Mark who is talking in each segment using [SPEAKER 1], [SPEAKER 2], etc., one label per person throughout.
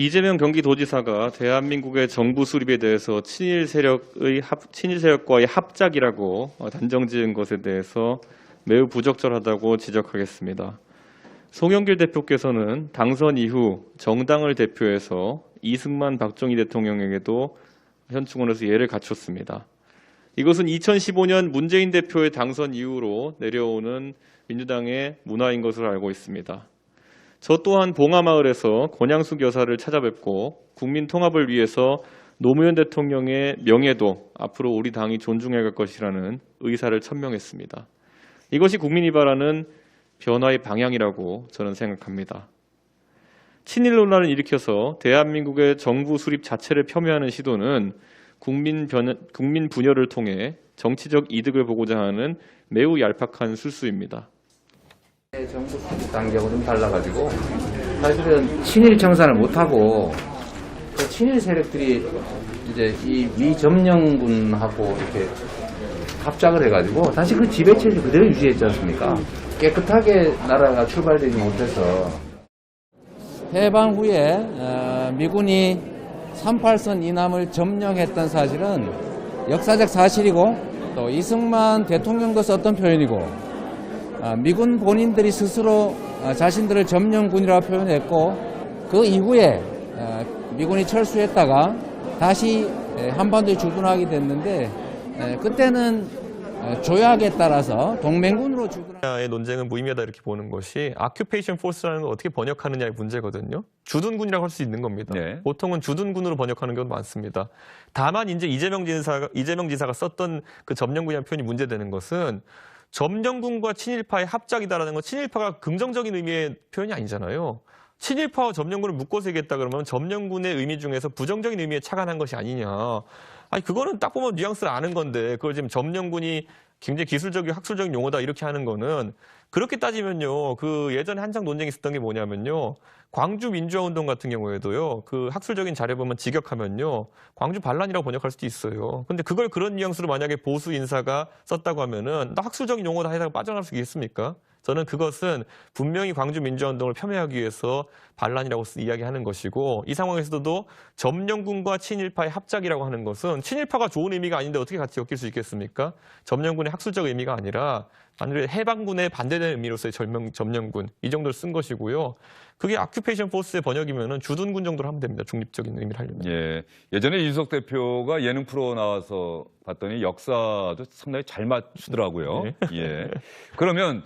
[SPEAKER 1] 이재명 경기도지사가 대한민국의 정부 수립에 대해서 친일 세력의 합, 친일 세력과의 합작이라고 어, 단정지은 것에 대해서 매우 부적절하다고 지적하겠습니다. 송영길 대표께서는 당선 이후 정당을 대표해서 이승만 박정희 대통령에게도 현충원에서 예를 갖췄습니다. 이것은 2015년 문재인 대표의 당선 이후로 내려오는 민주당의 문화인 것으로 알고 있습니다. 저 또한 봉하마을에서 권양숙 여사를 찾아뵙고 국민 통합을 위해서 노무현 대통령의 명예도 앞으로 우리 당이 존중해 갈 것이라는 의사를 천명했습니다. 이것이 국민이 바라는 변화의 방향이라고 저는 생각합니다. 친일 논란을 일으켜서 대한민국의 정부 수립 자체를 폄훼하는 시도는 국민, 변, 국민 분열을 통해 정치적 이득을 보고자 하는 매우 얄팍한 술수입니다.
[SPEAKER 2] 정부 단계하고 좀 달라가지고 사실은 친일 청산을 못하고 그 친일 세력들이 이제 이 미점령군하고 이렇게 합작을 해가지고 다시 그 지배체제 그대로 유지했지 않습니까? 깨끗하게 나라가 출발되지 못해서
[SPEAKER 3] 해방 후에 어, 미군이 38선 이남을 점령했던 사실은 역사적 사실이고 또 이승만 대통령도 썼던 표현이고 어, 미군 본인들이 스스로 어, 자신들을 점령군이라고 표현했고 그 이후에 어, 미군이 철수했다가 다시 에, 한반도에 주둔하게 됐는데 에, 그때는 어, 조약에 따라서 동맹군으로 주둔.
[SPEAKER 1] 의 논쟁은 무의미하다 이렇게 보는 것이 아큐페이션 포스라는 걸 어떻게 번역하느냐의 문제거든요. 주둔군이라고 할 수 있는 겁니다.
[SPEAKER 4] 네.
[SPEAKER 1] 보통은 주둔군으로 번역하는 경우도 많습니다. 다만 이제 이재명 지사가 이재명 지사가 썼던 그 점령군이라는 표현이 문제되는 것은 점령군과 친일파의 합작이다라는 건 친일파가 긍정적인 의미의 표현이 아니잖아요. 친일파와 점령군을 묶어서 얘기했다 그러면 점령군의 의미 중에서 부정적인 의미에 착안한 것이 아니냐. 아니 그거는 딱 보면 뉘앙스를 아는 건데 그걸 지금 점령군이 굉장히 기술적이고 학술적인 용어다 이렇게 하는 거는 그렇게 따지면요. 그 예전에 한창 논쟁이 있었던 게 뭐냐면요. 광주 민주화 운동 같은 경우에도요. 그 학술적인 자료 보면 직역하면요. 광주 반란이라고 번역할 수도 있어요. 근데 그걸 그런 뉘앙스로 만약에 보수 인사가 썼다고 하면은 나 학술적인 용어다 해다가 빠져나갈 수 있겠습니까? 저는 그것은 분명히 광주 민주화운동을 폄훼하기 위해서 반란이라고 쓰- 이야기하는 것이고 이 상황에서도 점령군과 친일파의 합작이라고 하는 것은 친일파가 좋은 의미가 아닌데 어떻게 같이 엮일 수 있겠습니까? 점령군의 학술적 의미가 아니라 반대로 해방군에 반대되는 의미로서의 점령, 점령군 이 정도를 쓴 것이고요. 그게 아큐페이션 포스의 번역이면은 주둔군 정도로 하면 됩니다. 중립적인 의미를 하려면.
[SPEAKER 4] 예. 예전에 이준석 대표가 예능 프로 나와서 봤더니 역사도 상당히 잘 맞추더라고요.
[SPEAKER 1] 네.
[SPEAKER 4] 예. 그러면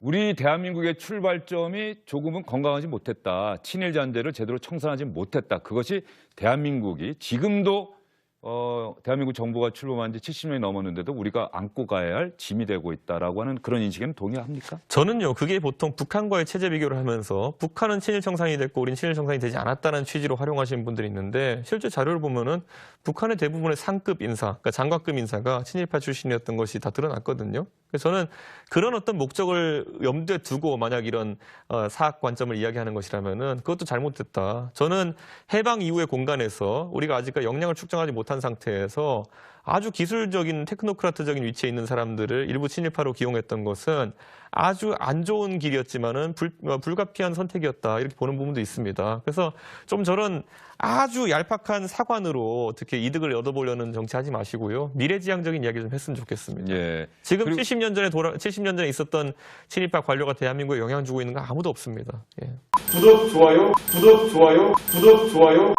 [SPEAKER 4] 우리 대한민국의 출발점이 조금은 건강하지 못했다. 친일 잔재를 제대로 청산하지 못했다. 그것이 대한민국이 지금도 어, 대한민국 정부가 출범한 지 70년이 넘었는데도 우리가 안고 가야 할 짐이 되고 있다라고 하는 그런 인식에는 동의합니까?
[SPEAKER 1] 저는요, 그게 보통 북한과의 체제 비교를 하면서 북한은 친일 청산이 됐고 우린 친일 청산이 되지 않았다는 취지로 활용하시는 분들이 있는데 실제 자료를 보면은 북한의 대부분의 상급 인사, 그러니까 장관급 인사가 친일파 출신이었던 것이 다 드러났거든요. 그래서 저는 그런 어떤 목적을 염두에 두고 만약 이런 어, 사학 관점을 이야기하는 것이라면은 그것도 잘못됐다. 저는 해방 이후의 공간에서 우리가 아직까지 역량을 축적하지 못한 상태에서 아주 기술적인 테크노크라트적인 위치에 있는 사람들을 일부 친일파로 기용했던 것은 아주 안 좋은 길이었지만은 불, 어, 불가피한 선택이었다 이렇게 보는 부분도 있습니다. 그래서 좀 저런 아주 얄팍한 사관으로 어떻게 이득을 얻어보려는 정치하지 마시고요 미래지향적인 이야기 좀 했으면 좋겠습니다.
[SPEAKER 4] 예.
[SPEAKER 1] 지금
[SPEAKER 4] 그리고-
[SPEAKER 1] 70년 전에 돌아 70년 전에 있었던 친일파 관료가 대한민국에 영향 주고 있는 건 아무도 없습니다. 예.
[SPEAKER 5] 구독, 좋아요, 구독, 좋아요, 구독, 좋아요.